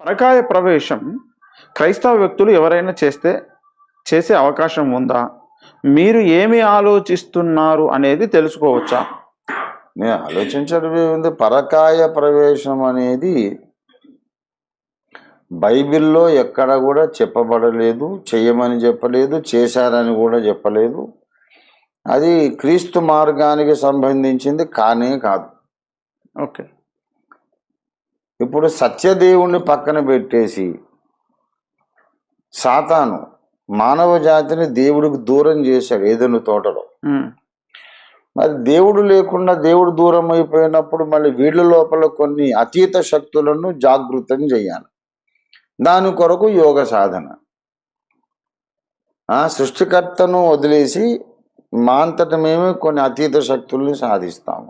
పరకాయ ప్రవేశం క్రైస్తవ వ్యక్తులు ఎవరైనా చేస్తే చేసే అవకాశం ఉందా? మీరు ఏమి ఆలోచిస్తున్నారు అనేది తెలుసుకోవచ్చా? నేను ఆలోచించడం ఏముంది? పరకాయ ప్రవేశం అనేది బైబిల్లో ఎక్కడ కూడా చెప్పబడలేదు చేయమని చెప్పలేదు చేశారని కూడా చెప్పలేదు. అది క్రీస్తు మార్గానికి సంబంధించింది కానే కాదు. ఓకే. ఇప్పుడు సత్యదేవుణ్ణి పక్కన పెట్టేసి సాతాను మానవ జాతిని దేవుడికి దూరం చేశాడు ఏదైనా తోటలో. మరి దేవుడు లేకుండా దేవుడు దూరం అయిపోయినప్పుడు మళ్ళీ వీళ్ళ లోపల కొన్ని అతీత శక్తులను జాగృతం చేయాలి. దాని కొరకు యోగ సాధన. ఆ సృష్టికర్తను వదిలేసి మా అంతట మేమే కొన్ని అతీత శక్తుల్ని సాధిస్తాము.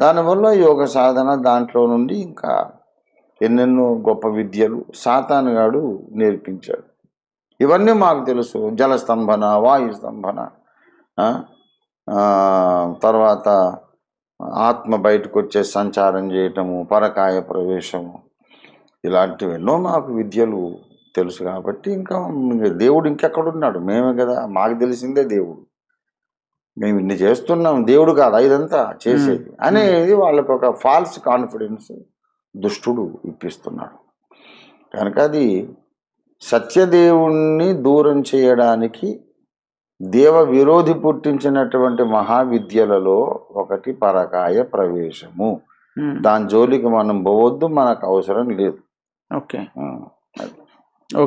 దానివల్ల యోగ సాధన దాంట్లో నుండి ఇంకా ఎన్నెన్నో గొప్ప విద్యలు సాతానుగాడు నేర్పించాడు. ఇవన్నీ మాకు తెలుసు. జలస్తంభన వాయు స్తంభన తర్వాత ఆత్మ బయటకు వచ్చే సంచారం చేయటము పరకాయ ప్రవేశము ఇలాంటివి ఎన్నో మాకు విద్యలు తెలుసు కాబట్టి ఇంకా దేవుడు ఇంకెక్కడున్నాడు? మేమే కదా. మాకు తెలిసిందే దేవుడు. మేము ఇన్ని చేస్తున్నాం దేవుడు కాదు ఇదంతా చేసేది అనేది వాళ్ళకి ఒక ఫాల్స్ కాన్ఫిడెన్స్ దుష్టుడు ఇప్పిస్తున్నాడు. కనుక అది సత్యదేవుణ్ణి దూరం చేయడానికి దేవ విరోధి పుట్టించినటువంటి మహావిద్యలలో ఒకటి పరకాయ ప్రవేశము. దాని జోలికి మనం పోవద్దు మనకు అవసరం లేదు. ఓకే. ఓకే.